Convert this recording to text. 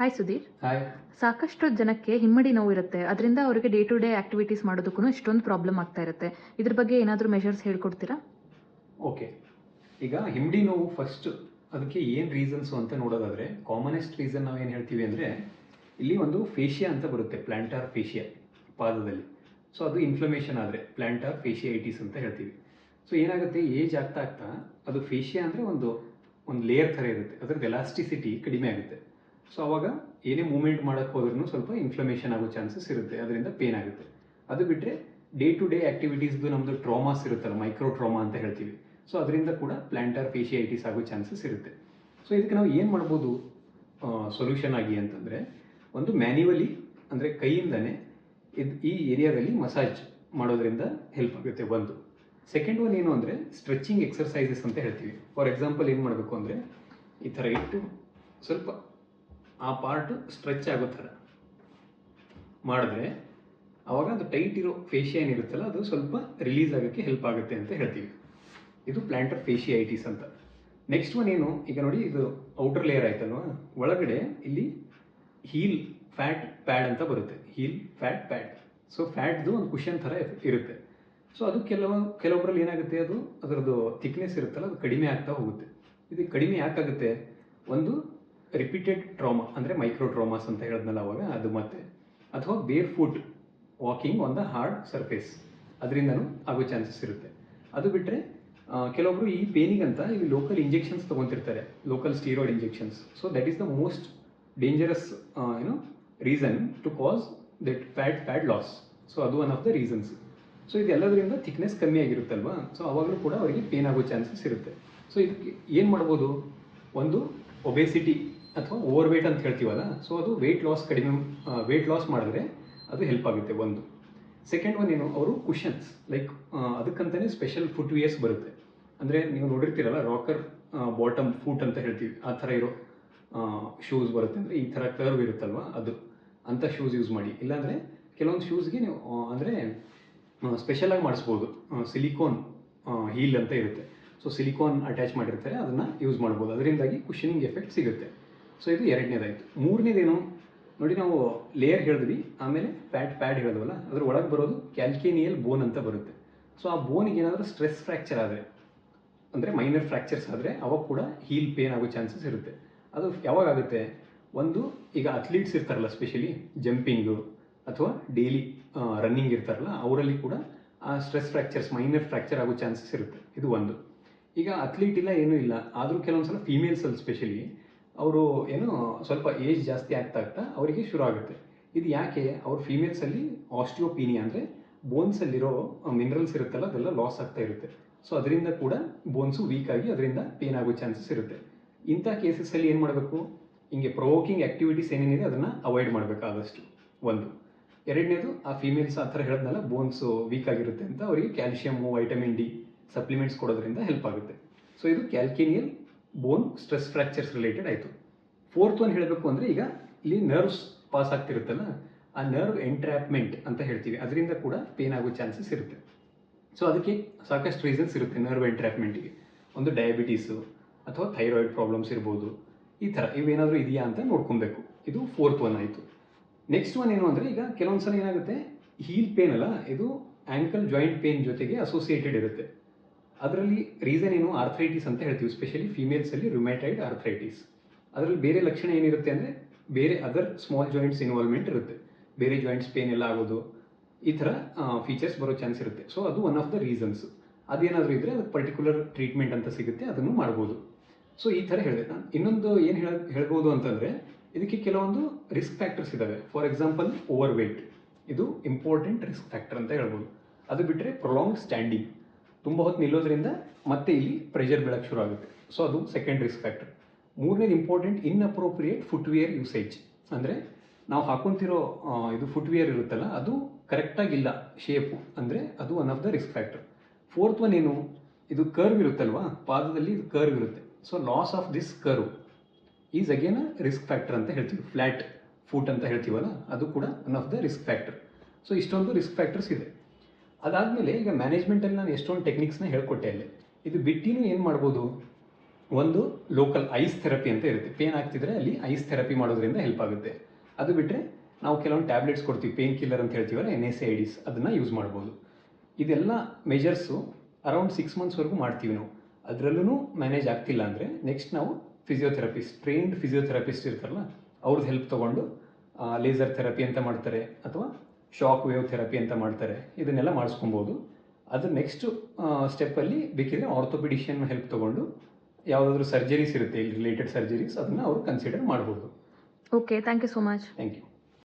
Hi Sudhir hi ಸಾಕಷ್ಟು ಜನಕ್ಕೆ ಹಿಮ್ಮಡಿ ನೋವು ಇರುತ್ತೆ. ಅದರಿಂದ ಅವರಿಗೆ ಡೇ ಟು ಡೇ ಆಕ್ಟಿವಿಟೀಸ್ ಮಾಡೋದಕ್ಕೂ ಇಷ್ಟೊಂದು ಪ್ರಾಬ್ಲಮ್ ಆಗ್ತಾ ಇರುತ್ತೆ. ಇದ್ರ ಬಗ್ಗೆ ಏನಾದರೂ ಮೆಷರ್ಸ್ ಹೇಳ್ಕೊಡ್ತೀರಾ? ಓಕೆ ಈಗ ಹಿಮ್ಮಡಿ ನೋವು ಫಸ್ಟ್ ಅದಕ್ಕೆ ಏನು ರೀಸನ್ಸು ಅಂತ ನೋಡೋದಾದರೆ ಕಾಮನೆಸ್ಟ್ ರೀಸನ್ ನಾವು ಏನು ಹೇಳ್ತೀವಿ ಅಂದರೆ ಇಲ್ಲಿ ಒಂದು ಫೇಶಿಯಾ ಅಂತ ಬರುತ್ತೆ ಪ್ಲ್ಯಾಂಟಾರ್ ಫೇಶಿಯಾ ಪಾದದಲ್ಲಿ. ಸೊ ಅದು ಇನ್ಫ್ಲಮೇಷನ್ ಆದರೆ ಪ್ಲ್ಯಾಂಟಾರ್ ಫೇಶಿಯೈಟಿಸ್ ಅಂತ ಹೇಳ್ತೀವಿ. ಸೊ ಏನಾಗುತ್ತೆ? ಏಜ್ ಆಗ್ತಾ ಆಗ್ತಾ ಅದು ಫೇಶಿಯಾ ಅಂದರೆ ಒಂದು ಒಂದು ಲೇಯರ್ ಥರ ಇರುತ್ತೆ. ಅದರದ್ದು ಎಲಾಸ್ಟಿಸಿಟಿ ಕಡಿಮೆ ಆಗುತ್ತೆ. ಸೊ ಅವಾಗ ಏನೇ ಮೂಮೆಂಟ್ ಮಾಡೋಕ್ಕೆ ಹೋದ್ರೂ ಸ್ವಲ್ಪ ಇನ್ಫ್ಲಮೇಷನ್ ಆಗೋ ಚಾನ್ಸಸ್ ಇರುತ್ತೆ. ಅದರಿಂದ ಪೇನ್ ಆಗುತ್ತೆ. ಅದು ಬಿಟ್ಟರೆ ಡೇ ಟು ಡೇ ಆ್ಯಕ್ಟಿವಿಟೀಸ್ದು ನಮ್ಮದು ಟ್ರಾಮಾಸ್ ಇರುತ್ತಲ್ಲ ಮೈಕ್ರೋ ಟ್ರಾಮಾ ಅಂತ ಹೇಳ್ತೀವಿ. ಸೊ ಅದರಿಂದ ಕೂಡ ಪ್ಲ್ಯಾಂಟರ್ ಫೇಶಿಯೈಟಿಸ್ ಆಗೋ ಚಾನ್ಸಸ್ ಇರುತ್ತೆ. ಸೊ ಇದಕ್ಕೆ ನಾವು ಏನು ಮಾಡ್ಬೋದು? ಸೊಲ್ಯೂಷನ್ ಆಗಿ ಅಂತಂದರೆ, ಒಂದು ಮ್ಯಾನ್ಯುವಲಿ ಅಂದರೆ ಕೈಯಿಂದನೇ ಇದು ಈ ಏರಿಯಾದಲ್ಲಿ ಮಸಾಜ್ ಮಾಡೋದ್ರಿಂದ ಹೆಲ್ಪ್ ಆಗುತ್ತೆ ಒಂದು. ಸೆಕೆಂಡ್ ಒನ್ ಏನು ಅಂದರೆ ಸ್ಟ್ರೆಚಿಂಗ್ ಎಕ್ಸರ್ಸೈಸಸ್ ಅಂತ ಹೇಳ್ತೀವಿ. ಫಾರ್ ಎಕ್ಸಾಂಪಲ್ ಏನು ಮಾಡಬೇಕು ಅಂದರೆ, ಈ ಥರ ಇಟ್ಟು ಸ್ವಲ್ಪ ಆ ಪಾರ್ಟ್ ಸ್ಟ್ರೆಚ್ ಆಗೋ ಮಾಡಿದ್ರೆ ಅವಾಗ ಅದು ಟೈಟ್ ಇರೋ ಫೇಶಿಯ ಏನಿರುತ್ತಲ್ಲ, ಅದು ಸ್ವಲ್ಪ ರಿಲೀಸ್ ಆಗೋಕ್ಕೆ ಹೆಲ್ಪ್ ಆಗುತ್ತೆ ಅಂತ ಹೇಳ್ತೀವಿ. ಇದು ಪ್ಲಾಂಟರ್ ಫೇಶಿಯೈಟಿಸ್ ಅಂತ. ನೆಕ್ಸ್ಟ್ ಒನ್ ಏನು? ಈಗ ನೋಡಿ, ಇದು ಔಟರ್ ಲೇಯರ್ ಆಯ್ತಲ್ವಾ? ಒಳಗಡೆ ಇಲ್ಲಿ ಹೀಲ್ ಫ್ಯಾಟ್ ಪ್ಯಾಡ್ ಅಂತ ಬರುತ್ತೆ. ಹೀಲ್ ಫ್ಯಾಟ್ ಪ್ಯಾಡ್ ಸೊ ಫ್ಯಾಟ್ದು ಒಂದು ಕುಷನ್ ಥರ ಇರುತ್ತೆ. ಸೊ ಅದು ಕೆಲವು ಕೆಲವೊಬ್ಬರಲ್ಲಿ ಏನಾಗುತ್ತೆ ಅದು? ಅದರದ್ದು ಥಿಕ್ನೆಸ್ ಇರುತ್ತಲ್ಲ, ಅದು ಕಡಿಮೆ ಆಗ್ತಾ ಹೋಗುತ್ತೆ. ಇದು ಕಡಿಮೆ ಯಾಕಾಗುತ್ತೆ? ಒಂದು ರಿಪೀಟೆಡ್ ಟ್ರಾಮಾ ಅಂದರೆ ಮೈಕ್ರೋ ಟ್ರಾಮಾಸ್ ಅಂತ ಹೇಳಿದ್ನಲ್ಲ ಅವಾಗ, ಅದು ಮತ್ತೆ. ಅಥವಾ bare foot walking on the hard surface ಅದರಿಂದನೂ ಆಗೋ ಚಾನ್ಸಸ್ ಇರುತ್ತೆ. ಅದು ಬಿಟ್ಟರೆ ಕೆಲವೊಬ್ರು ಈ ಪೇನಿಗಂತ ಇಲ್ಲಿ local injections ತೊಗೊತಿರ್ತಾರೆ local steroid injections so that is the most dangerous ಏನೋ reason to cause that fat fat loss so ಅದು one of the reasons so ಇದೆಲ್ಲದರಿಂದ thickness ಕಮ್ಮಿ ಆಗಿರುತ್ತಲ್ವಾ? ಸೊ ಅವಾಗಲೂ ಕೂಡ ಅವರಿಗೆ ಪೇನ್ ಆಗೋ ಚಾನ್ಸಸ್ ಇರುತ್ತೆ. ಸೊ ಇದಕ್ಕೆ ಏನು ಮಾಡ್ಬೋದು? ಒಂದು ಒಬೆಸಿಟಿ ಅಥವಾ ಓವರ್ ವೇಟ್ ಅಂತ ಹೇಳ್ತೀವಲ್ಲ ಸೊ ಅದು ವೆಯ್ಟ್ ಲಾಸ್ ಕಡಿಮೆ ವೆಯ್ಟ್ ಲಾಸ್ ಮಾಡಿದ್ರೆ ಅದು ಹೆಲ್ಪ್ ಆಗುತ್ತೆ ಒಂದು. ಸೆಕೆಂಡ್ ಒನ್ ಏನು, ಅವರು ಕುಷನ್ಸ್ ಲೈಕ್ ಅದಕ್ಕಂತಲೇ ಸ್ಪೆಷಲ್ ಫುಟ್ ವಿಯರ್ಸ್ ಬರುತ್ತೆ. ಅಂದರೆ ನೀವು ನೋಡಿರ್ತೀರಲ್ಲ ರಾಕರ್ ಬಾಟಮ್ ಫೂಟ್ ಅಂತ ಹೇಳ್ತೀವಿ, ಆ ಥರ ಇರೋ ಶೂಸ್ ಬರುತ್ತೆ. ಅಂದರೆ ಈ ಥರ ಕರ್ವ್ ಇರುತ್ತಲ್ವ, ಅದು. ಅಂಥ ಶೂಸ್ ಯೂಸ್ ಮಾಡಿ. ಇಲ್ಲಾಂದರೆ ಕೆಲವೊಂದು ಶೂಸ್ಗೆ ನೀವು ಅಂದರೆ ಸ್ಪೆಷಲಾಗಿ ಮಾಡಿಸ್ಬೋದು. ಸಿಲಿಕೋನ್ ಹೀಲ್ ಅಂತ ಇರುತ್ತೆ. ಸೊ ಸಿಲಿಕಾನ್ ಅಟ್ಯಾಚ್ ಮಾಡಿರ್ತಾರೆ, ಅದನ್ನು ಯೂಸ್ ಮಾಡ್ಬೋದು. ಅದರಿಂದಾಗಿ ಕುಷನಿಂಗ್ ಎಫೆಕ್ಟ್ ಸಿಗುತ್ತೆ. ಸೊ ಇದು ಎರಡನೇದಾಯಿತು. ಮೂರನೇದೇನು? ನೋಡಿ ನಾವು ಲೇಯರ್ ಹೇಳಿದ್ವಿ, ಆಮೇಲೆ ಫ್ಯಾಟ್ ಪ್ಯಾಡ್ ಹೇಳಿದ್ವಲ್ಲ? ಅದ್ರ ಒಳಗೆ ಬರೋದು ಕ್ಯಾಲ್ಕೇನಿಯಲ್ ಬೋನ್ ಅಂತ ಬರುತ್ತೆ. ಸೊ ಆ ಬೋನಿಗೆ ಏನಾದರೂ ಸ್ಟ್ರೆಸ್ ಫ್ರ್ಯಾಕ್ಚರ್ ಆದರೆ, ಅಂದರೆ ಮೈನರ್ ಫ್ರ್ಯಾಕ್ಚರ್ಸ್ ಆದರೆ, ಅವಾಗ ಕೂಡ ಹೀಲ್ ಪೇನ್ ಆಗೋ ಚಾನ್ಸಸ್ ಇರುತ್ತೆ. ಅದು ಯಾವಾಗ ಆಗುತ್ತೆ? ಒಂದು, ಈಗ ಅಥ್ಲೀಟ್ಸ್ ಇರ್ತಾರಲ್ಲ ಸ್ಪೆಷಲಿ ಜಂಪಿಂಗು ಅಥವಾ ಡೈಲಿ ರನ್ನಿಂಗ್ ಇರ್ತಾರಲ್ಲ, ಅವರಲ್ಲಿ ಕೂಡ ಆ ಸ್ಟ್ರೆಸ್ ಫ್ರ್ಯಾಕ್ಚರ್ಸ್ ಮೈನರ್ ಫ್ರ್ಯಾಕ್ಚರ್ ಆಗೋ ಚಾನ್ಸಸ್ ಇರುತ್ತೆ. ಇದು ಒಂದು. ಈಗ ಅಥ್ಲೀಟ್ ಇಲ್ಲ, ಏನೂ ಇಲ್ಲ. ಆದರೂ ಕೆಲವೊಂದು ಸಲ ಫೀಮೇಲ್ಸಲ್ಲಿ ಸ್ಪೆಷಲಿ ಅವರು ಏನು ಸ್ವಲ್ಪ ಏಜ್ ಜಾಸ್ತಿ ಆಗ್ತಾ ಆಗ್ತಾ ಅವರಿಗೆ ಶುರು ಆಗುತ್ತೆ. ಇದು ಯಾಕೆ? ಅವ್ರ ಫೀಮೇಲ್ಸಲ್ಲಿ ಆಸ್ಟಿಯೋಪೀನಿಯಾ ಅಂದರೆ ಬೋನ್ಸಲ್ಲಿರೋ ಮಿನರಲ್ಸ್ ಇರುತ್ತಲ್ಲ, ಅದೆಲ್ಲ ಲಾಸ್ ಆಗ್ತಾ ಇರುತ್ತೆ. ಸೊ ಅದರಿಂದ ಕೂಡ ಬೋನ್ಸು ವೀಕ್ ಆಗಿ ಅದರಿಂದ ಪೇನ್ ಆಗೋ ಚಾನ್ಸಸ್ ಇರುತ್ತೆ. ಇಂಥ ಕೇಸಸ್ಸಲ್ಲಿ ಏನು ಮಾಡಬೇಕು? ಹಿಂಗೆ ಪ್ರೊವೋಕಿಂಗ್ ಆ್ಯಕ್ಟಿವಿಟೀಸ್ ಏನೇನಿದೆ ಅದನ್ನು ಅವಾಯ್ಡ್ ಮಾಡಬೇಕಾದಷ್ಟು ಒಂದು. ಎರಡನೇದು, ಆ ಫೀಮೇಲ್ಸ್ ಆ ಥರ ಹೇಳಿದ್ನಲ್ಲ, ಬೋನ್ಸು ವೀಕ್ ಆಗಿರುತ್ತೆ ಅಂತ ಅವರಿಗೆ ಕ್ಯಾಲ್ಶಿಯಮ್ಮು, ವೈಟಮಿನ್ ಡಿ ಸಪ್ಲಿಮೆಂಟ್ಸ್ ಕೊಡೋದ್ರಿಂದ ಹೆಲ್ಪ್ ಆಗುತ್ತೆ. ಸೊ ಇದು calcaneal bone stress fractures related ಆಯಿತು. ಫೋರ್ತ್ ಒನ್ ಹೇಳಬೇಕು ಅಂದರೆ ಈಗ ಇಲ್ಲಿ ನರ್ವ್ಸ್ ಪಾಸ್ ಆಗ್ತಿರುತ್ತಲ್ಲ, ಆ ನರ್ವ್ ಎಂಟ್ರ್ಯಾಪ್ಮೆಂಟ್ ಅಂತ ಹೇಳ್ತೀವಿ. ಅದರಿಂದ ಕೂಡ ಪೇನ್ ಆಗೋ ಚಾನ್ಸಸ್ ಇರುತ್ತೆ. ಸೊ ಅದಕ್ಕೆ ಸಾಕಷ್ಟು ರೀಸನ್ಸ್ ಇರುತ್ತೆ ನರ್ವ್ ಎಂಟ್ರ್ಯಾಪ್ಮೆಂಟಿಗೆ ಒಂದು ಡಯಾಬಿಟೀಸು ಅಥವಾ ಥೈರಾಯ್ಡ್ ಪ್ರಾಬ್ಲಮ್ಸ್ ಇರ್ಬೋದು. ಈ ಥರ ಇವೇನಾದರೂ ಇದೆಯಾ ಅಂತ ನೋಡ್ಕೊಬೇಕು. ಇದು ಫೋರ್ತ್ ಒನ್ ಆಯಿತು. ನೆಕ್ಸ್ಟ್ ಒನ್ ಏನು ಅಂದರೆ ಈಗ ಕೆಲವೊಂದು ಸಲ ಏನಾಗುತ್ತೆ? ಹೀಲ್ ಪೇನ್ ಅಲ್ಲ, ಇದು ಆ್ಯಂಕಲ್ ಜಾಯಿಂಟ್ ಪೇನ್ ಜೊತೆಗೆ ಅಸೋಸಿಯೇಟೆಡ್ ಇರುತ್ತೆ. ಅದರಲ್ಲಿ ರೀಸನ್ ಏನು? ಆರ್ಥ್ರೈಟಿಸ್ ಅಂತ ಹೇಳ್ತೀವಿ ಸ್ಪೆಷಲಿ ಫೀಮೇಲ್ಸಲ್ಲಿ ರುಮ್ಯಾಟೈಡ್ ಆರ್ಥ್ರೈಟಿಸ್ ಅದರಲ್ಲಿ ಬೇರೆ ಲಕ್ಷಣ ಏನಿರುತ್ತೆ ಅಂದರೆ, ಬೇರೆ ಅದರ್ ಸ್ಮಾಲ್ ಜಾಯಿಂಟ್ಸ್ ಇನ್ವಾಲ್ವ್ಮೆಂಟ್ ಇರುತ್ತೆ. ಬೇರೆ ಜಾಯಿಂಟ್ಸ್ ಪೇನ್ ಎಲ್ಲ ಆಗೋದು, ಈ ಥರ ಫೀಚರ್ಸ್ ಬರೋ ಚಾನ್ಸ್ ಇರುತ್ತೆ. ಸೊ ಅದು ಒನ್ ಆಫ್ ದ ರೀಸನ್ಸ್ ಅದೇನಾದರೂ ಇದ್ದರೆ ಅದಕ್ಕೆ ಪರ್ಟಿಕ್ಯುಲರ್ ಟ್ರೀಟ್ಮೆಂಟ್ ಅಂತ ಸಿಗುತ್ತೆ, ಅದನ್ನು ಮಾಡ್ಬೋದು. ಸೊ ಈ ಥರ ಹೇಳಿದೆ. ನಾನು ಇನ್ನೊಂದು ಏನು ಹೇಳ, ಹೇಳ್ಬೋದು ಅಂತಂದರೆ, ಇದಕ್ಕೆ ಕೆಲವೊಂದು ರಿಸ್ಕ್ ಫ್ಯಾಕ್ಟರ್ಸ್ ಇದ್ದಾವೆ ಫಾರ್ ಎಕ್ಸಾಂಪಲ್ ಓವರ್ ವೆಯ್ಟ್ ಇದು ಇಂಪಾರ್ಟೆಂಟ್ ರಿಸ್ಕ್ ಫ್ಯಾಕ್ಟರ್ ಅಂತ ಹೇಳ್ಬೋದು. ಅದು ಬಿಟ್ಟರೆ ಪ್ರೊಲಾಂಗ್ ಸ್ಟ್ಯಾಂಡಿಂಗ್ ತುಂಬ ಹೊತ್ತು ನಿಲ್ಲೋದ್ರಿಂದ ಮತ್ತೆ ಇಲ್ಲಿ ಪ್ರೆಷರ್ ಬೀಳಕ್ಕೆ ಶುರು ಆಗುತ್ತೆ. ಸೊ ಅದು ಸೆಕೆಂಡ್ ರಿಸ್ಕ್ ಫ್ಯಾಕ್ಟರ್ ಮೂರನೇದು important in inappropriate footwear usage ಅಂದರೆ ನಾವು ಹಾಕೊಂತಿರೋ ಇದು ಫುಟ್ವೇರ್ ಇರುತ್ತಲ್ಲ, ಅದು ಕರೆಕ್ಟಾಗಿಲ್ಲ ಶೇಪು ಅಂದರೆ ಅದು one of the risk factor fourth one ಏನು? ಇದು ಕರ್ವ್ ಇರುತ್ತಲ್ವಾ? ಪಾದದಲ್ಲಿ ಇದು ಕರ್ವ್ ಇರುತ್ತೆ. So loss of this curve is again risk factor ಅಂತ ಹೇಳ್ತೀವಿ. ಫ್ಲ್ಯಾಟ್ ಫುಟ್ ಅಂತ ಹೇಳ್ತೀವಲ್ಲ, ಅದು ಕೂಡ one of the risk factor so ಇಷ್ಟೊಂದು ರಿಸ್ಕ್ ಫ್ಯಾಕ್ಟರ್ಸ್ ಇದೆ. ಅದಾದಮೇಲೆ ಈಗ ಮ್ಯಾನೇಜ್ಮೆಂಟಲ್ಲಿ ನಾನು ಎಷ್ಟೊಂದು ಟೆಕ್ನಿಕ್ಸ್ನ ಹೇಳ್ಕೊಟ್ಟೆ ಅಲ್ಲಿ. ಇದು ಬಿಟ್ಟಿನೂ ಏನು ಮಾಡ್ಬೋದು? ಒಂದು ಲೋಕಲ್ ಐಸ್ ಥೆರಪಿ ಅಂತ ಇರುತ್ತೆ. ಪೇನ್ ಆಗ್ತಿದ್ರೆ ಅಲ್ಲಿ ಐಸ್ ಥೆರಪಿ ಮಾಡೋದ್ರಿಂದ ಹೆಲ್ಪ್ ಆಗುತ್ತೆ. ಅದು ಬಿಟ್ಟರೆ ನಾವು ಕೆಲವೊಂದು ಟ್ಯಾಬ್ಲೆಟ್ಸ್ ಕೊಡ್ತೀವಿ ಪೇನ್ ಕಿಲ್ಲರ್ ಅಂತ ಹೇಳ್ತೀವಲ್ಲ ಎನ್ ಎಸ್ ಐಡಿಸ್ ಅದನ್ನು ಯೂಸ್ ಮಾಡ್ಬೋದು. ಇದೆಲ್ಲ ಮೆಜರ್ಸು ಅರೌಂಡ್ ಸಿಕ್ಸ್ ಮಂತ್ಸ್ವರೆಗೂ ಮಾಡ್ತೀವಿ ನಾವು. ಅದರಲ್ಲೂ ಮ್ಯಾನೇಜ್ ಆಗ್ತಿಲ್ಲ ಅಂದರೆ ನೆಕ್ಸ್ಟ್ ನಾವು ಫಿಸಿಯೋಥೆರಪಿಸ್ಟ್ ಟ್ರೈನ್ಡ್ ಫಿಸಿಯೋಥೆರಪಿಸ್ಟ್ ಇರ್ತಾರಲ್ಲ ಅವ್ರದ್ದು ಹೆಲ್ಪ್ ತೊಗೊಂಡು ಲೇಸರ್ ಥೆರಪಿ ಅಂತ ಮಾಡ್ತಾರೆ. ಅಥವಾ ಶಾಕ್ ವೇವ್ ಥೆರಪಿ ಅಂತ ಮಾಡ್ತಾರೆ. ಇದನ್ನೆಲ್ಲ ಮಾಡಿಸ್ಕೊಬೋದು. ಅದು ನೆಕ್ಸ್ಟ್ ಸ್ಟೆಪ್ಪಲ್ಲಿ ಬೇಕಿದ್ರೆ ಆರ್ಥೋಪಿಡಿಷಿಯನ್ ಹೆಲ್ಪ್ ತೊಗೊಂಡು ಯಾವುದಾದ್ರೂ ಸರ್ಜರೀಸ್ ಇರುತ್ತೆ ಇಲ್ಲಿ ರಿಲೇಟೆಡ್ ಸರ್ಜರೀಸ್ ಅದನ್ನು ಅವರು ಕನ್ಸಿಡರ್ ಮಾಡ್ಬೋದು. Okay thank you so much thank you